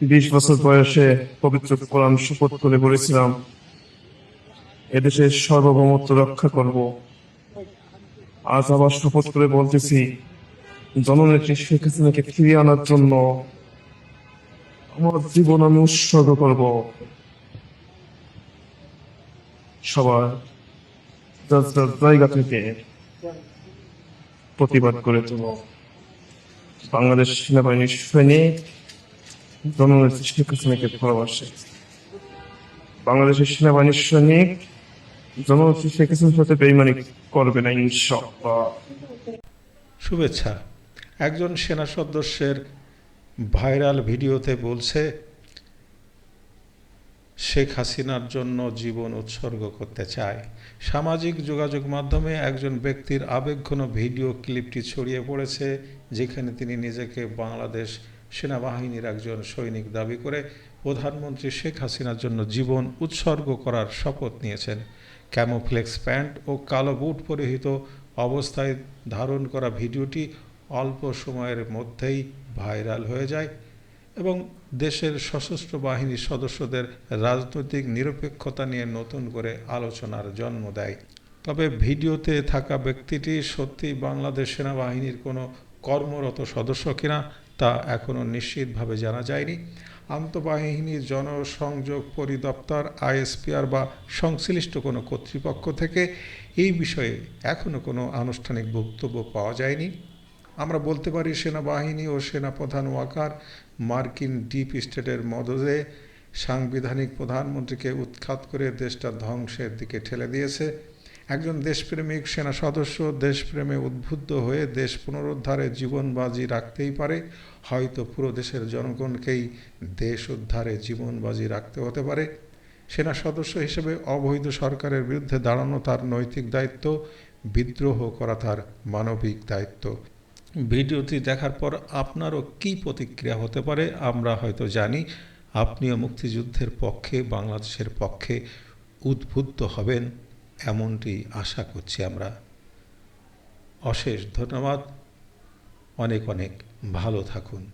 বিশ বছর বয়সে পবিত্র কোরআন শপথ করে বলেছিলাম এদেশের সার্বভৌমত্ব রক্ষা করব। আজ আবার শপথ করে বলতেছি, জননেত্রী শেখ হাসিনাকে ফিরিয়ে আনার জন্য আমার জীবন আমি উৎসর্গ করব। সবার জায়গা থেকে প্রতিবাদ করে তুলব বাংলাদেশ সেনাবাহিনীর সৈনিক শেখ হাসিনাকে ভালোবাসে। বাংলাদেশের সৈনিক শেখ হাসিনার সাথে বেইমানি করবে না শুভেচ্ছা। একজন সেনা সদস্যের ভাইরাল ভিডিওতে বলছে, শেখ হাসিনার জন্য জীবন উৎসর্গ করতে চায়। সামাজিক যোগাযোগ মাধ্যমে একজন ব্যক্তির আবেগঘন ভিডিও ক্লিপটি ছড়িয়ে পড়েছে, যেখানে তিনি নিজেকে বাংলাদেশ সেনাবাহিনীর একজন সৈনিক দাবি করে প্রধানমন্ত্রী শেখ হাসিনার জন্য জীবন উৎসর্গ করার শপথ নিয়েছেন। ক্যামোফ্লেক্স প্যান্ট ও কালো বুট পরিহিত অবস্থায় ধারণ করা ভিডিওটি অল্প সময়ের মধ্যেই ভাইরাল হয়ে যায় এবং দেশের সশস্ত্র বাহিনীর সদস্যদের রাজনৈতিক নিরপেক্ষতা নিয়ে নতুন করে আলোচনার জন্ম দেয়। তবে ভিডিওতে থাকা ব্যক্তিটি সত্যি বাংলাদেশ সেনাবাহিনীর কোনো কর্মরত সদস্য কিনা তা এখনও নিশ্চিতভাবে জানা যায়নি। আন্তঃবাহিনী জনসংযোগ পরিদপ্তর, আইএসপিআর বা সংশ্লিষ্ট কোনো কর্তৃপক্ষ থেকে এই বিষয়ে এখনও কোনো আনুষ্ঠানিক বক্তব্য পাওয়া যায়নি। আমরা বলতে পারি, সেনাবাহিনী ও সেনাপ্রধান ওয়াকার মার্কিন ডিপ স্টেটের মদদে সাংবিধানিক প্রধানমন্ত্রীকে উৎখাত করে দেশটা ধ্বংসের দিকে ঠেলে দিয়েছে। একজন দেশপ্রেমিক সেনা সদস্য দেশপ্রেমে উদ্বুদ্ধ হয়ে দেশ পুনরুদ্ধারে জীবন বাজি রাখতেই পারে, হয়তো পুরো দেশের জনগণকেই দেশ উদ্ধারে জীবন বাজি রাখতে হতে পারে। সেনা সদস্য হিসেবে অবৈধ সরকারের বিরুদ্ধে দাঁড়ানো তার নৈতিক দায়িত্ব, বিদ্রোহ করা তার মানবিক দায়িত্ব। ভিডিওটি দেখার পর আপনারও কী প্রতিক্রিয়া হতে পারে আমরা হয়তো জানি। আপনিও মুক্তিযুদ্ধের পক্ষে, বাংলাদেশের পক্ষে উদ্বুদ্ধ হবেন। এমনটি আশা করছি আমরা। অশেষ ধন্যবাদ। অনেক অনেক ভালো থাকুন।